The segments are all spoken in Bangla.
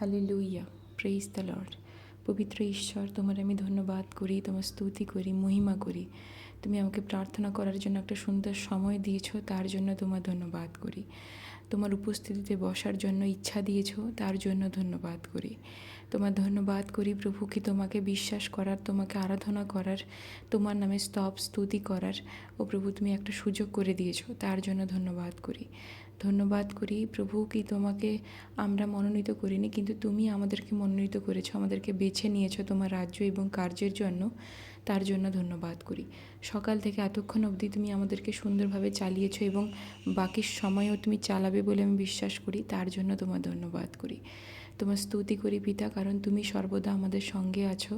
হালে লুইয়া প্রেইজ দ্য লর্ড পবিত্র ঈশ্বর, তোমার আমি ধন্যবাদ করি, তোমার স্তুতি করি, মহিমা করি। তুমি আমাকে প্রার্থনা করার জন্য একটা সুন্দর সময় দিয়েছ, তার জন্য তোমার ধন্যবাদ করি। তোমার উপস্থিতিতে বসার জন্য ইচ্ছা দিয়েছ, তার জন্য ধন্যবাদ করি। তোমার ধন্যবাদ করি প্রভু কি তোমাকে বিশ্বাস করার, তোমাকে আরাধনা করার, তোমার নামে স্তব স্তুতি করার। ও প্রভু তুমি একটা সুযোগ করে দিয়েছ, তার জন্য ধন্যবাদ করি। ধন্যবাদ করি। প্রভু, কি তোমাকে আমরা মনোনীত করিনি, কিন্তু তুমি আমাদেরকে মনোনীত করেছ, আমাদেরকে বেছে নিয়েছো তোমার রাজ্য এবং কার্যের জন্য। তার জন্য ধন্যবাদ করি। সকাল থেকে এতক্ষণ অবধি তুমি আমাদেরকে সুন্দরভাবে চালিয়েছো এবং বাকি সময়ও তুমি চালাবে বলে আমি বিশ্বাস করি। তার জন্য তোমার ধন্যবাদ করি। তোমার স্তুতি করি পিতা, কারণ তুমি সর্বদা আমাদের সঙ্গে আছো।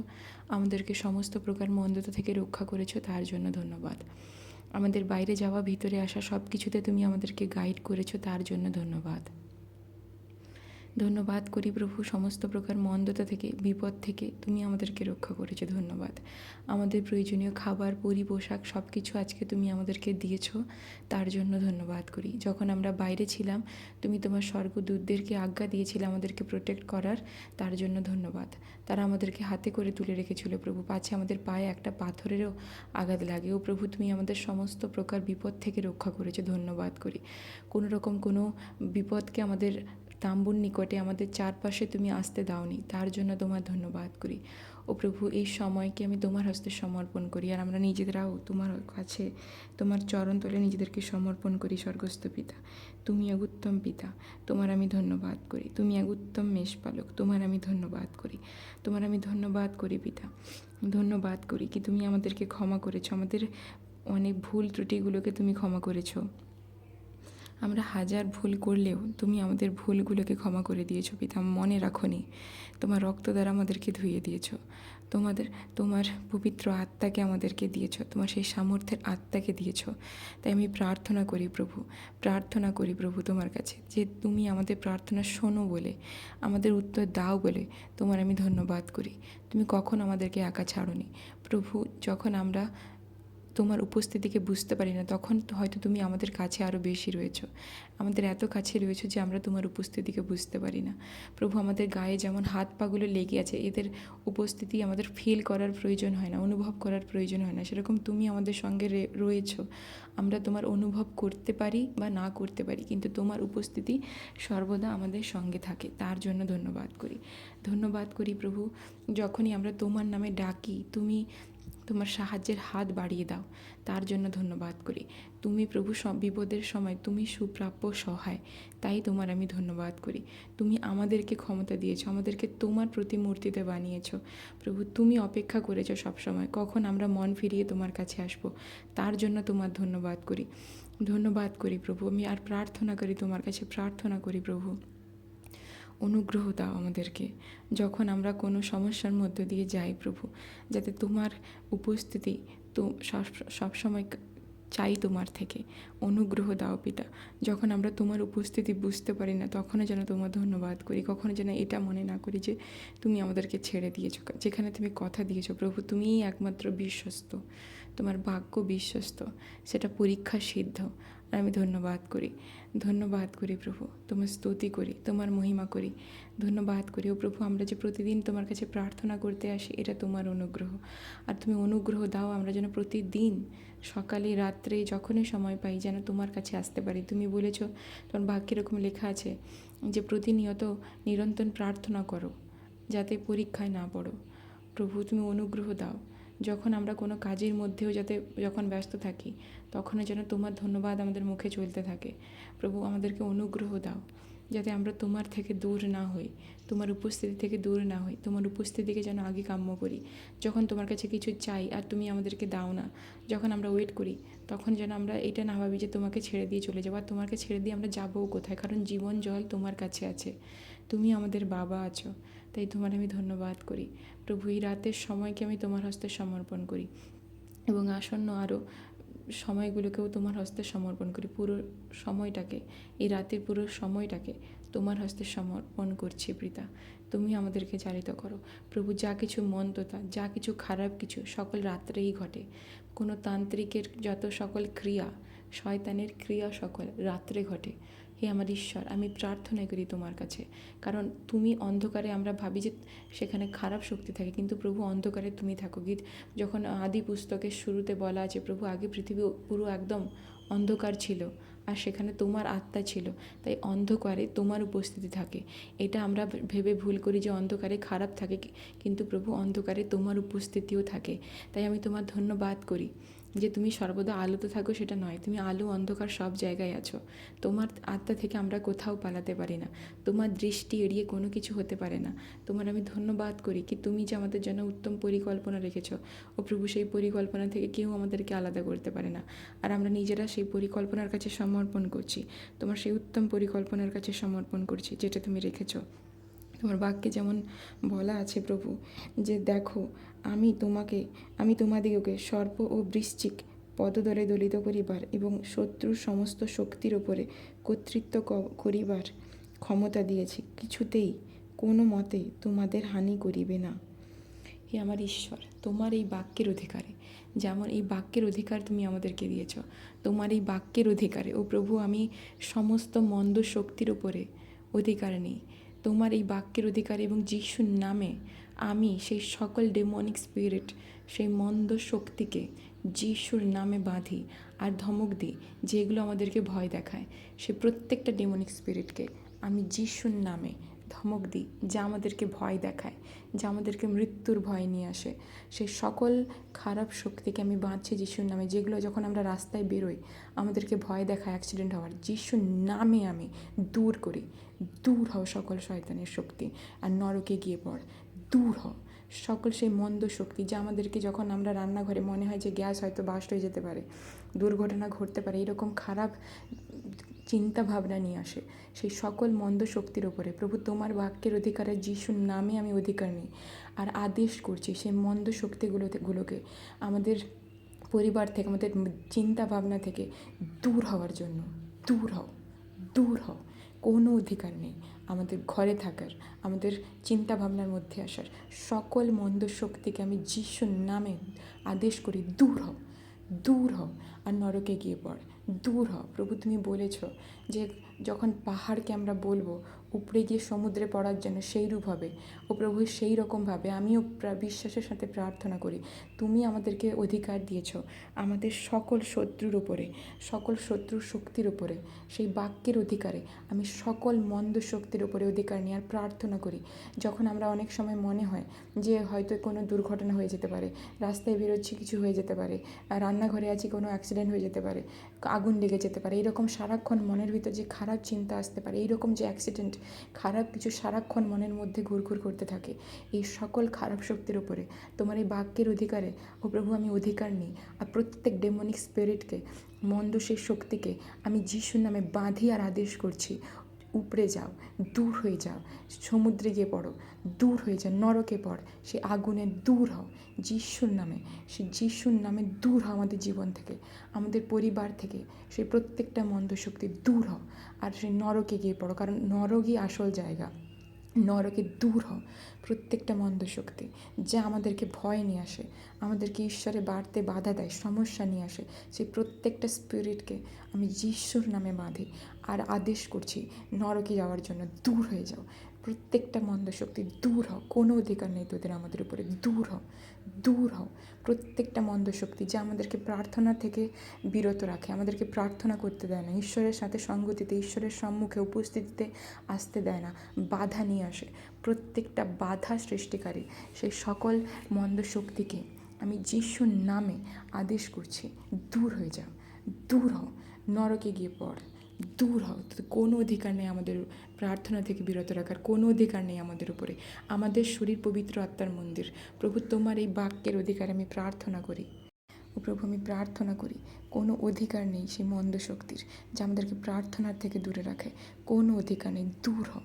আমাদেরকে সমস্ত প্রকার মন্দতা থেকে রক্ষা করেছ, তার জন্য ধন্যবাদ। আমাদের বাইরে যাওয়া ভিতরে আসা সব কিছুতে তুমি আমাদেরকে গাইড করেছ তার জন্য ধন্যবাদ। ধন্যবাদ করি প্রভু, সমস্ত প্রকার মন্দতা থেকে, বিপদ থেকে। তুমি আমাদেরকে রক্ষা করেছ, ধন্যবাদ। আমাদের প্রয়োজনীয় খাবার, পরি, পোশাক সব কিছু আজকে তুমি আমাদেরকে দিয়েছ। তার জন্য ধন্যবাদ করি। যখন আমরা বাইরে ছিলাম, তুমি তোমার স্বর্গদূতদেরকে আজ্ঞা দিয়েছিলে আমাদেরকে প্রোটেক্ট করার, তার জন্য ধন্যবাদ। তারা আমাদেরকে হাতে করে তুলে রেখেছিল প্রভু। পাছে আমাদের পায়ে একটা পাথরেরও আঘাত লাগে। ও প্রভু, তুমি আমাদের সমস্ত প্রকার বিপদ থেকে রক্ষা করেছ, ধন্যবাদ করি। কোনো রকম কোনো বিপদকে আমাদের তাম্বুর নিকটে আমাদের চারপাশে তুমি আসতে দাওনি। তার জন্য তোমার ধন্যবাদ করি। ও প্রভু, এই সময়কে আমি তোমার হস্তে সমর্পণ করি আর আমরা নিজেরাও তোমার কাছে, তোমার চরণ তলে নিজেদেরকে সমর্পণ করি, স্বর্গস্থ পিতা। তুমি এক উত্তম পিতা। তোমার আমি ধন্যবাদ করি। তুমি এক উত্তম মেষপালক। তোমার আমি ধন্যবাদ করি। তোমার আমি ধন্যবাদ করি পিতা। ধন্যবাদ করি কি তুমি আমাদেরকে ক্ষমা করেছ। আমাদের অনেক ভুল ত্রুটিগুলোকে তুমি ক্ষমা করেছ। আমরা হাজার ভুল করলেও তুমি আমাদের ভুলগুলোকে ক্ষমা করে দিয়েছ, পিতা, মনে রাখনি। তোমার রক্ত দ্বারা আমাদেরকে ধুয়ে দিয়েছ। তোমাদের, তোমার পবিত্র আত্মাকে আমাদেরকে দিয়েছ। তোমার সেই সামর্থ্যের আত্মাকে দিয়েছ। তাই আমি প্রার্থনা করি প্রভু, প্রার্থনা করি প্রভু তোমার কাছে যে তুমি আমাদের প্রার্থনা শোনো বলে, আমাদের উত্তর দাও বলে তোমার আমি ধন্যবাদ করি। তুমি কখন আমাদেরকে একা ছাড়নি? প্রভু, যখন আমরা তোমার উপস্থিতিকে বুঝতে পারি না, তখন হয়তো তুমি আমাদের কাছে আরও বেশি রয়েছো। আমাদের এত কাছে রয়েছো যে আমরা তোমার উপস্থিতিকে বুঝতে পারি না। প্রভু, আমাদের গায়ে যেমন হাত পাগুলো লেগে আছে, এদের উপস্থিতি আমাদের ফিল করার প্রয়োজন হয় না, অনুভব করার প্রয়োজন হয় না। সেরকম তুমি আমাদের সঙ্গে রয়েছো। আমরা তোমার অনুভব করতে পারি বা না করতে পারি, কিন্তু তোমার উপস্থিতি সর্বদা আমাদের সঙ্গে থাকে। তার জন্য ধন্যবাদ করি। ধন্যবাদ করি প্রভু, যখনই আমরা তোমার নামে ডাকি, তুমি তোমার সাহায্যের হাত বাড়িয়ে দাও। তার জন্য ধন্যবাদ করি। তুমি প্রভু বিপদের সময় তুমি সুপ্রাপ্য সহায়। তাই তোমার আমি ধন্যবাদ করি। তুমি আমাদেরকে ক্ষমতা দিয়েছ, আমাদেরকে তোমার প্রতিমূর্তিতে বানিয়েছো। প্রভু, তুমি অপেক্ষা করেছ সবসময়। কখন আমরা মন ফিরিয়ে তোমার কাছে আসব, তার জন্য তোমার ধন্যবাদ করি। ধন্যবাদ করি প্রভু। আমি আর প্রার্থনা করি, তোমার কাছে প্রার্থনা করি প্রভু। অনুগ্রহ দাও আমাদেরকে, যখন আমরা কোনো সমস্যার মধ্য দিয়ে যাই প্রভু, যাতে তোমার উপস্থিতি তো সবসময় চাই তোমার থেকে। অনুগ্রহ দাও পিতা, যখন আমরা তোমার উপস্থিতি বুঝতে পারি না, তখনও যেন তোমার ধন্যবাদ করি, কখনো যেন এটা মনে না করি যে তুমি আমাদেরকে ছেড়ে দিয়েছ যেখানে তুমি কথা দিয়েছ, প্রভু তুমিই একমাত্র বিশ্বস্ত, তোমার ভাগ্য বিশ্বস্ত, সেটা পরীক্ষা সিদ্ধ। আমি ধন্যবাদ করি। ধন্যবাদ করি প্রভু, তোমার স্তুতি করি, তোমার মহিমা করি। ধন্যবাদ করি, ও প্রভু, আমরা যে প্রতিদিন তোমার কাছে প্রার্থনা করতে আসি, এটা তোমার অনুগ্রহ। আর তুমি অনুগ্রহ দাও, আমরা যেন প্রতিদিন সকালে, রাত্রে, যখনই সময় পাই, যেন তোমার কাছে আসতে পারি। তুমি বলেছ, তোমার ভাগ্য এরকম লেখা আছে যে, প্রতিনিয়ত নিরন্তর প্রার্থনা করো, যাতে পরীক্ষায় না পড়ো। প্রভু, তুমি অনুগ্রহ দাও। যখন আমরা কোনো কাজের মধ্যেও যাতে যখন ব্যস্ত থাকি, তখনও যেন তোমার ধন্যবাদ আমাদের মুখে চলতে থাকে। প্রভু, আমাদেরকে অনুগ্রহ দাও যাতে আমরা তোমার থেকে দূর না হই, তোমার উপস্থিতি থেকে দূর না হই, তোমার উপস্থিতিকে যেন আগে কাম্য করি। যখন তোমার কাছে কিছু চাই আর তুমি আমাদেরকে দাও না, যখন আমরা ওয়েট করি, তখন যেন আমরা এটা না ভাবি যে তোমাকে ছেড়ে দিয়ে চলে যাব। আর তোমাকে ছেড়ে দিয়ে আমরা যাব কোথায়? কারণ জীবন জল তোমার কাছে আছে। তুমি আমাদের বাবা আছো। তাই তোমার আমি ধন্যবাদ করি। প্রভু, এই রাতের সময়কে আমি তোমার হস্তে সমর্পণ করি এবং আসন্ন আরও সময়গুলোকেও তোমার হস্তে সমর্পণ করি। পুরো সময়টাকে, এই রাতের পুরো সময়টাকে তোমার হস্তে সমর্পণ করছি পিতা। তুমি আমাদেরকে চালিত করো। প্রভু, যা কিছু মন্ততা যা কিছু খারাপ কিছু সকল রাত্রেই ঘটে। কোনো তান্ত্রিকের যত সকল ক্রিয়া, শয়তানের ক্রিয়া সকল রাত্রে ঘটে। হে আমার ঈশ্বর, আমি প্রার্থনা করি তোমার কাছে। কারণ তুমি অন্ধকারে, আমরা ভাবি যে সেখানে খারাপ শক্তি থাকে, কিন্তু প্রভু অন্ধকারে তুমি থাকো। গীত, যখন আদি পুস্তকের শুরুতে বলা আছে, প্রভু, আগে পৃথিবী পুরো একদম অন্ধকার ছিল, আর সেখানে তোমার আত্মা ছিল, তাই অন্ধকারে তোমার উপস্থিতি থাকে। এটা আমরা ভেবে ভুল করি যে অন্ধকারে খারাপ থাকে, কিন্তু প্রভু অন্ধকারে তোমার উপস্থিতিও থাকে। তাই আমি তোমার ধন্যবাদ করি। যে তুমি সর্বদা আলোতে থাকো সেটা নয়, তুমি আলো, অন্ধকার সব জায়গায় আছো। তোমার আত্মা থেকে আমরা কোথাও পালাতে পারি না। তোমার দৃষ্টি এড়িয়ে কোনো কিছু হতে পারে না। তোমার আমি ধন্যবাদ করি কি তুমি যে আমাদের জন্য উত্তম পরিকল্পনা রেখেছো। ও প্রভু, সেই পরিকল্পনা থেকে কেউ আমাদেরকে আলাদা করতে পারে না। আর আমরা নিজেরা সেই পরিকল্পনার কাছে সমর্পণ করছি। তোমার সেই উত্তম পরিকল্পনার কাছে সমর্পণ করছি যেটা তুমি রেখেছো। তোমার বাক্যে যেমন বলা আছে প্রভু যে দেখো আমি তোমাকে, আমি তোমাদিগকে সর্প ও বৃশ্চিক পদদরে দলিত করিবার এবং শত্রুর সমস্ত শক্তির ওপরে কর্তৃত্ব করিবার ক্ষমতা দিয়েছি। কিছুতেই কোনো মতে তোমাদের হানি করিবে না। হে আমার ঈশ্বর, তোমার এই বাক্যের অধিকারে, যেমন এই বাক্যের অধিকার তুমি আমাদেরকে দিয়েছ, তোমার এই বাক্যের অধিকারে। ও প্রভু, আমি সমস্ত মন্দ শক্তির উপরে অধিকার নেই। তোমার এই বাক্যের অধিকারে এবং যিশুর নামে আমি সেই সকল ডেমনিক স্পিরিট সেই মন্দ শক্তিকে যিশুর নামে বাঁধি আর ধমক দিই, যেগুলো আমাদেরকে ভয় দেখায়। সে প্রত্যেকটা ডেমনিক স্পিরিটকে আমি যিশুর নামে ধমক দিই, যা আমাদেরকে ভয় দেখায়, যা আমাদেরকে মৃত্যুর ভয় নিয়ে আসে। সেই সকল খারাপ শক্তিকে আমি বাঁধছি যিশুর নামে, যেগুলো যখন আমরা রাস্তায় বেরোই, আমাদেরকে ভয় দেখায় অ্যাক্সিডেন্ট হওয়ার। যিশুর নামে আমি দূর করি, দূর হও সকল শয়তানের শক্তি, আর নরকে গিয়ে পড়। দূর হও সকল সেই মন্দ শক্তি যা আমাদেরকে যখন আমরা রান্নাঘরে মনে হয় যে গ্যাস হয়তো বাস্ট হয়ে যেতে পারে, দুর্ঘটনা ঘটতে পারে, এরকম খারাপ চিন্তা ভাবনা নিয়ে আসে। সেই সকল মন্দ শক্তির ওপরে প্রভু তোমার বাক্যের অধিকারে যিশুর নামে আমি অধিকার নিই। আর আদেশ করছি সেই মন্দ শক্তিগুলোতে, গুলোকে আমাদের পরিবার থেকে, আমাদের চিন্তা ভাবনা থেকে দূর হওয়ার জন্য। দূর হও দূর হও। কোনো অধিকার নেই। আমাদের ঘরে থাকার, আমাদের চিন্তা ভাবনার মধ্যে আসার, সকল মন্দ শক্তিকে আমি যিশুর নামে আদেশ করি, দূর হও দূর হও আর নরকে গিয়ে পড়, দূর হও। প্রভু তুমি বলেছ যে যখন পাহাড়কে আমরা বলব উপরে গিয়ে সমুদ্রে পড়ার জন্য সেই রূপ হবে। ও প্রভু সেই রকমভাবে আমিও বিশ্বাসের সাথে প্রার্থনা করি। তুমি আমাদেরকে অধিকার দিয়েছ আমাদের সকল শত্রুর উপরে, সকল শত্রুর শক্তির উপরে, সেই বাক্যের অধিকারে আমি সকল মন্দ শক্তির উপরে অধিকার নিয়ে আর প্রার্থনা করি। যখন আমরা অনেক সময় মনে হয় যে হয়তো কোনো দুর্ঘটনা হয়ে যেতে পারে, রাস্তায় বেরোচ্ছি কিছু হয়ে যেতে পারে রান্নাঘরে আছি কোনো অ্যাক্সিডেন্ট হয়ে যেতে পারে, আগুন লেগে যেতে পারে, এরকম সারাক্ষণ মনের ভিতর যে খারাপ চিন্তা আসতে পারে, এইরকম যে অ্যাক্সিডেন্ট খারাপ কিছু সারাক্ষণ মনের মধ্যে ঘুরঘুর করতে থাকে। এই সকল খারাপ শক্তির উপরে তোমার এই বাক্যের অধিকারে, ও প্রভু আমি অধিকার নিই। আর প্রত্যেক ডেমনিক স্পিরিটকে মন্দ সেই শক্তিকে আমি যিশুর নামে বাঁধি আর আদেশ করছি। উপড়ে যাও, দূর হয়ে যাও, সমুদ্রে গিয়ে পড়ো, দূর হয়ে যাও, নরকে পড়, সে আগুনে দূর হও, যিশুর নামে, সে যিশুর নামে দূর হও আমাদের জীবন থেকে, আমাদের পরিবার থেকে সেই প্রত্যেকটা মন্দ শক্তি দূর হও, আর সেই নরকে গিয়ে পড়ো, কারণ নরকই আসল জায়গা। নরকে দূর হও, প্রত্যেকটা মন্দ শক্তি যা আমাদেরকে ভয় নিয়ে আসে, আমাদেরকে ঈশ্বরে বাড়তে বাধা দেয়, সমস্যা নিয়ে আসে, সেই প্রত্যেকটা স্পিরিটকে আমি যিশ্বর নামে বাঁধি আর আদেশ করছি, নরকে যাওয়ার জন্য দূর হয়ে যাও। প্রত্যেকটা মন্দ শক্তি দূর হও। কোনো অধিকার নেই তোদের আমাদের উপরে। দূর হও। দূর হও। প্রত্যেকটা মন্দ শক্তি যা আমাদেরকে প্রার্থনা থেকে বিরত রাখে, আমাদেরকে প্রার্থনা করতে দেয় না, ঈশ্বরের সাথে সঙ্গতিতে, ঈশ্বরের সম্মুখে উপস্থিতিতে আসতে দেয় না, বাধা নিয়ে আসে। প্রত্যেকটা বাধা সৃষ্টিকারী সেই সকল মন্দ শক্তিকে আমি যিশুর নামে আদেশ করছি, দূর হয়ে যাও। দূর হও। নরকে গিয়ে পড়। দূর হোক কোনো অধিকার নেই আমাদের প্রার্থনা থেকে বিরত রাখার, কোনো অধিকার নেই আমাদের উপরে। আমাদের শরীর পবিত্র আত্মার মন্দির। প্রভু, তোমার এই বাক্যের অধিকার আমি প্রার্থনা করি। ও প্রভু, আমি প্রার্থনা করি, কোনো অধিকার নেই সেই মন্দ শক্তির যা আমাদেরকে প্রার্থনার থেকে দূরে রাখে। কোনো অধিকার নেই, দূর হোক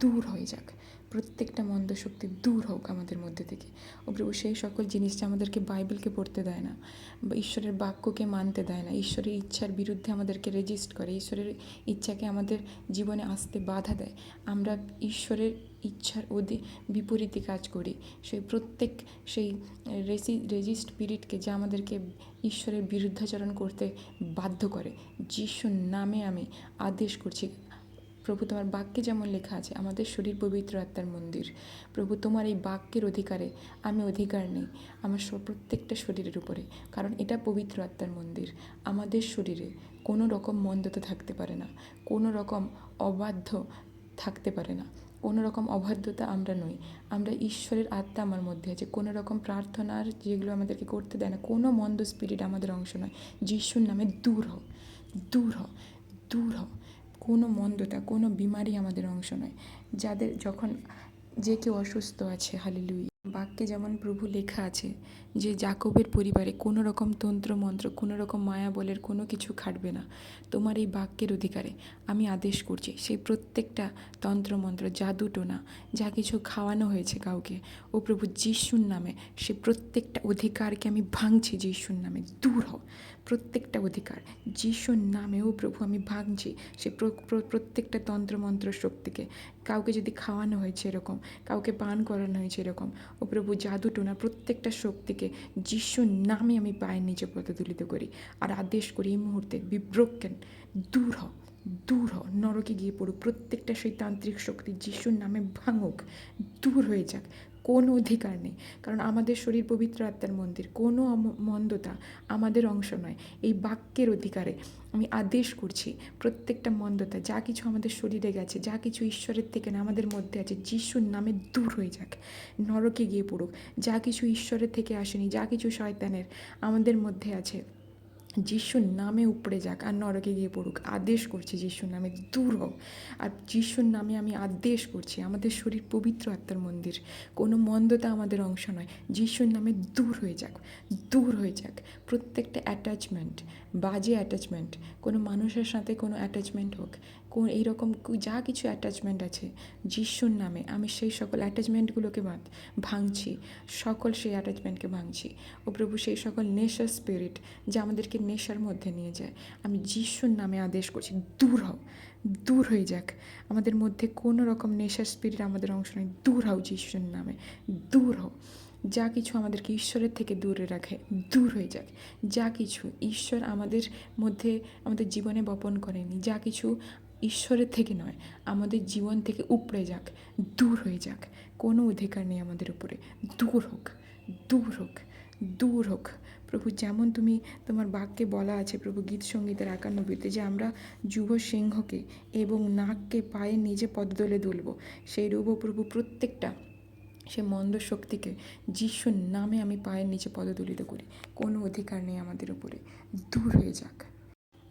দূর হয়ে যাক। প্রত্যেকটা মন্দ শক্তি দূর হোক আমাদের মধ্যে থেকে। ও প্রভু, সেই সকল জিনিস যা আমাদেরকে বাইবেলকে পড়তে দেয় না, বা ঈশ্বরের বাক্যকে মানতে দেয় না, ঈশ্বরের ইচ্ছার বিরুদ্ধে আমাদেরকে রেজিস্ট করে, ঈশ্বরের ইচ্ছাকে আমাদের জীবনে আসতে বাধা দেয়, আমরা ঈশ্বরের ইচ্ছার ওদি বিপরীতে কাজ করি। সেই প্রত্যেক সেই রেসি রেজিস্ট পিরিয়ডকে যা আমাদেরকে ঈশ্বরের বিরুদ্ধাচরণ করতে বাধ্য করে, যিশুর নামে আমি আদেশ করছি প্রভু, তোমার বাক্যে যেমন লেখা আছে, আমাদের শরীর পবিত্র আত্মার মন্দির। প্রভু, তোমার এই বাক্যের অধিকারে আমি অধিকার নেই, আমার প্রত্যেকটা শরীরের উপরে, কারণ এটা পবিত্র আত্মার মন্দির। আমাদের শরীরে কোনো রকম মন্দতা থাকতে পারে না, কোনো রকম অবাধ্য থাকতে পারে না, কোনো রকম অবাধ্যতা আমরা নই। আমরা ঈশ্বরের আত্মা আমার মধ্যে আছে, কোনো রকম প্রার্থনার যেগুলো আমাদেরকে করতে দেয় না, কোনো মন্দ স্পিরিট আমাদের অংশ নয়। যিশুর নামে দূর হও দূর হও দূর হও কোনো মন্দতা, কোনো বিমারি আমাদের অংশ নয়। যাদের যখন যে কেউ অসুস্থ আছে হালিলুই বাক্যে যেমন প্রভু লেখা আছে যে, জাকবের পরিবারে কোনো রকম তন্ত্র, মন্ত্র, কোনো রকম মায়া বলের কোনো কিছু খাটবে না। তোমার এই বাক্যের অধিকারে আমি আদেশ করছি, সেই প্রত্যেকটা তন্ত্র, মন্ত্র তন্ত্রমন্ত্র জাদুটোনা যা কিছু খাওয়ানো হয়েছে কাউকে, ও প্রভু যিশুর নামে, সে প্রত্যেকটা অধিকারকে আমি ভাঙছি যিশুর নামে। দূর হও। প্রত্যেকটা অধিকার। যিশুর নামে ও প্রভু আমি ভাঙছি সে প্র- প্র- প্রত্যেকটা তন্ত্রমন্ত্র শক্তিকে। কাউকে যদি খাওয়ানো হয়েছে এরকম কাউকে পান করানো হয়েছে এরকম ও প্রভু জাদুটোনা প্রত্যেকটা শক্তিকে যিশুর নামে আমি পায়ের নিচে প্রতিতুলিত করি আর আদেশ করি এই মুহূর্তে বিব্রোকেন দূর হও দূর হ, নরকে গিয়ে পড়ুক। প্রত্যেকটা সেই তান্ত্রিক শক্তি যিশুর নামে ভাঙুক, দূর হয়ে যাক। কোনো অধিকার নেই। কারণ আমাদের শরীর পবিত্র আত্মার মন্দির, কোনো মন্দতা আমাদের অংশ নয়। এই বাক্যের অধিকারে আমি আদেশ করছি প্রত্যেকটা মন্দতা, যা কিছু আমাদের শরীরে গেছে, যা কিছু ঈশ্বরের থেকে না, আমাদের মধ্যে আছে, যিশুর নামে দূর হয়ে যাক, নরকে গিয়ে পড়ুক। যা কিছু ঈশ্বরের থেকে আসেনি, যা কিছু শয়তানের আমাদের মধ্যে আছে যিশুর নামে উপড়ে যাক আর নরকে গিয়ে পড়ুক, আদেশ করছি যিশুর নামে, দূর হোক আর যিশুর নামে আমি আদেশ করছি, আমাদের শরীর পবিত্র আত্মার মন্দির। কোনো মন্দতা আমাদের অংশ নয়। যিশুর নামে দূর হয়ে যাক, দূর হয়ে যাক। প্রত্যেকটা অ্যাটাচমেন্ট বাজে অ্যাটাচমেন্ট কোনো মানুষের সাথে কোনো অ্যাটাচমেন্ট হোক কোন এইরকম যা কিছু অ্যাটাচমেন্ট আছে, যিশুর নামে আমি সেই সকল অ্যাটাচমেন্টগুলোকে ভাঙছি। সকল সেই অ্যাটাচমেন্টকে ভাঙছি। ও প্রভু, সেই সকল নেশার স্পিরিট যা আমাদেরকে নেশার মধ্যে নিয়ে যায়, আমি যিশুর নামে আদেশ করছি, দূর হও, দূর হয়ে যাক। আমাদের মধ্যে কোনো রকম নেশার স্পিরিট আমাদের অংশ নেই, দূর হও যিশুর নামে, দূর হও। যা কিছু আমাদেরকে ঈশ্বরের থেকে দূরে রাখে, দূর হয়ে যাক। যা কিছু ঈশ্বর আমাদের মধ্যে, আমাদের জীবনে বপন করেনি, যা কিছু ঈশ্বরের থেকে নয়, আমাদের জীবন থেকে উপড়ে যাক, দূর হয়ে যাক। কোনো অধিকার নেই আমাদের উপরে। দূর হোক দূর হোক দূর হোক। প্রভু, যেমন তুমি তোমার বাক্যে বলা আছে, প্রভু, গীত সঙ্গীতের একানব্বইতে যে আমরা যুব সিংহকে এবং নাককে পায়ে নিজে পদদলে দুলব, সেই রূপ প্রভু প্রত্যেকটা সে মন্দ শক্তিকে যিশুর নামে আমি পায়ের নিচে পদদলিত করি। কোনো অধিকার নেই আমাদের উপরে। দূর হয়ে যাক।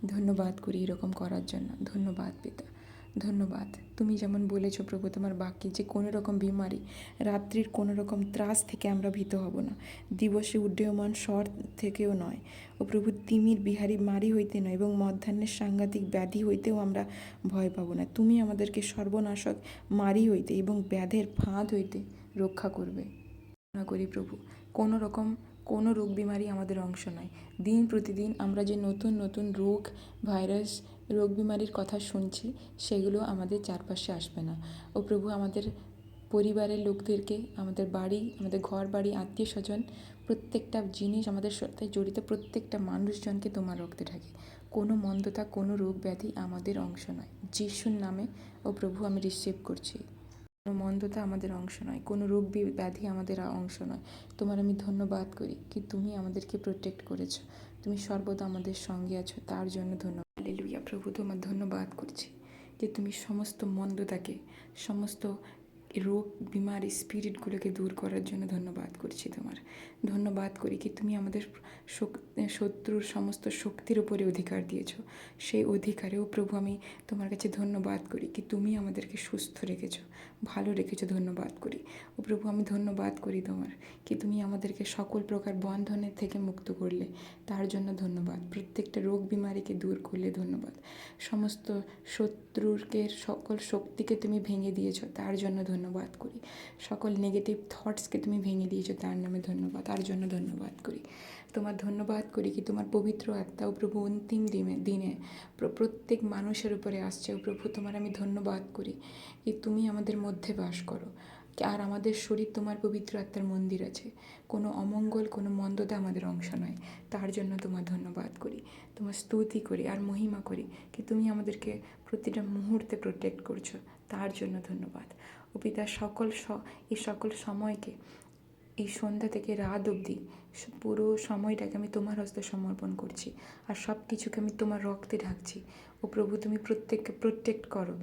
ধন্যবাদ করি এরকম করার জন্য। ধন্যবাদ পিতা। ধন্যবাদ। তুমি যেমন বলেছ প্রভু, তোমার বাক্যে যে কোনো রকম বিমারি রাত্রির কোনো রকম ত্রাস থেকে আমরা ভীত হব না। দিবসে উড্ডীয়মান স্বর থেকেও নয়। ও প্রভু, তিমির বিহারী মারি হইতে নয় এবং মধ্যাহ্নের সাংঘাতিক ব্যাধি হইতেও আমরা ভয় পাবো না। তুমি আমাদেরকে সর্বনাশক মারি হইতে এবং ব্যাধের ফাঁদ হইতে রক্ষা করবে। করি প্রভু, কোনো রকম কোনো রোগ বিমারি আমাদের অংশ নয়। দিন প্রতিদিন আমরা যে নতুন নতুন রোগ, ভাইরাস, রোগ বিমারির কথা শুনছি, সেগুলো আমাদের চারপাশে আসবে না। ও প্রভু, আমাদের পরিবারের লোকদেরকে, আমাদের বাড়ি, আমাদের ঘর, বাড়ি, আত্মীয় স্বজন, প্রত্যেকটা জিনিস আমাদের সাথে জড়িত প্রত্যেকটা মানুষজনকে তোমার রক্তে ঢাকে। কোনো মন্দতা, কোনো রোগ ব্যাধি আমাদের অংশ নয়। যিশুর নামে ও প্রভু, আমি রিসিভ করছি। মন্দতা আমাদের অংশ নয়, কোনো রোগ ব্যাধি আমাদের অংশ নয়। তোমার আমি ধন্যবাদ করি কি তুমি আমাদেরকে প্রোটেক্ট করেছ। তুমি সর্বদা আমাদের সঙ্গে আছো, তার জন্য ধন্যবাদ। হালেলুয়া প্রভু, তোমার ধন্যবাদ করছি যে তুমি সমস্ত মন্দতাকে, সমস্ত রোগ, বিমার স্পিরিটগুলোকে দূর করার জন্য ধন্যবাদ করছি তোমার ধন্যবাদ করি কি তুমি আমাদের শত্রুর সমস্ত শক্তির উপরে অধিকার দিয়েছ। সেই অধিকারেও প্রভু আমি তোমার কাছে ধন্যবাদ করি কি তুমি আমাদেরকে সুস্থ রেখেছ, ভালো রেখেছো ধন্যবাদ করি। ও প্রভু আমি ধন্যবাদ করি তোমার কি তুমি আমাদেরকে সকল প্রকার বন্ধনের থেকে মুক্ত করলে, তার জন্য ধন্যবাদ। প্রত্যেকটা রোগ বিমারিকে দূর করলে ধন্যবাদ। সমস্ত শত্রুরকে, সকল শক্তিকে তুমি ভেঙে দিয়েছ, তার জন্য ধন্যবাদ করি। সকল নেগেটিভ থটসকে তুমি ভেঙে দিয়েছ, তার নামে ধন্যবাদ। তার জন্য ধন্যবাদ করি। তোমার ধন্যবাদ করি কি তোমার পবিত্র আত্মা ও প্রভু অন্তিম দিনে দিনে প্র- প্রত্যেক মানুষের উপরে আসছে ও প্রভু তোমার আমি ধন্যবাদ করি কি তুমি আমাদের মধ্যে বাস করো। আর আমাদের শরীর তোমার পবিত্র আত্মার মন্দির আছে। কোনো অমঙ্গল, কোনো মন্দতা আমাদের অংশ নয়। তার জন্য তোমার ধন্যবাদ করি। তোমার স্তুতি করি আর মহিমা করি কি তুমি আমাদেরকে প্রতিটা মুহূর্তে প্রোটেক্ট করছ। তার জন্য ধন্যবাদ। ও পিতা সকল এই সকল সময়কে এই সন্ধ্যা থেকে রাত অবধি পুরো সময়টাকে আমি তোমার হস্তে সমর্পণ করছি। আর সব কিছুকে আমি তোমার রক্তে ঢাকছি। ও প্রভু, তুমি প্রত্যেককে প্রোটেক্ট করো।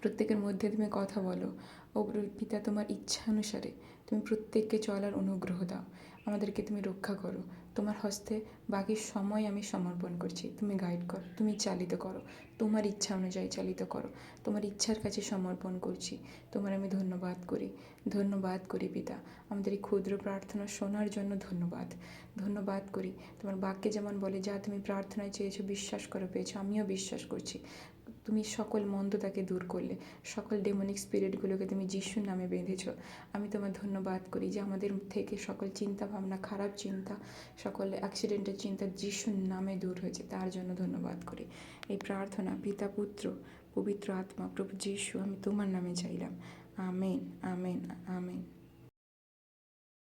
প্রত্যেকের মধ্যে তুমি কথা বলো। ও পিতা তোমার ইচ্ছা অনুসারে তুমি প্রত্যেককে চলার অনুগ্রহ দাও। আমাদেরকে তুমি রক্ষা করো। তোমার হস্তে বাকি সময় আমি সমর্পণ করছি। তুমি গাইড করো। তুমি চালিত করো। তোমার ইচ্ছা অনুযায়ী চালিত করো। তোমার ইচ্ছার কাছে সমর্পণ করছি। তোমার আমি ধন্যবাদ করি। ধন্যবাদ করি পিতা। আমাদের এই ক্ষুদ্র প্রার্থনা শোনার জন্য ধন্যবাদ। ধন্যবাদ করি। তোমার বাক্যে যেমন বলে, যা তুমি প্রার্থনায় চেয়েছো, বিশ্বাস করো, পেয়েছ, আমিও বিশ্বাস করছি। তুমি সকল মন্দতাকে দূর করলে, সকল ডেমনিক স্পিরিটগুলোকে তুমি যিশুর নামে বেঁধেছ। আমি তোমার ধন্যবাদ করি যে আমাদের থেকে সকল চিন্তা ভাবনা খারাপ চিন্তা, সকল অ্যাক্সিডেন্টের চিন্তা যিশুর নামে দূর হয়েছে, তার জন্য ধন্যবাদ করি। এই প্রার্থনা, পিতা, পুত্র, পবিত্র আত্মা, প্রভু যিশু, আমি তোমার নামে চাইলাম। Amen amen amen.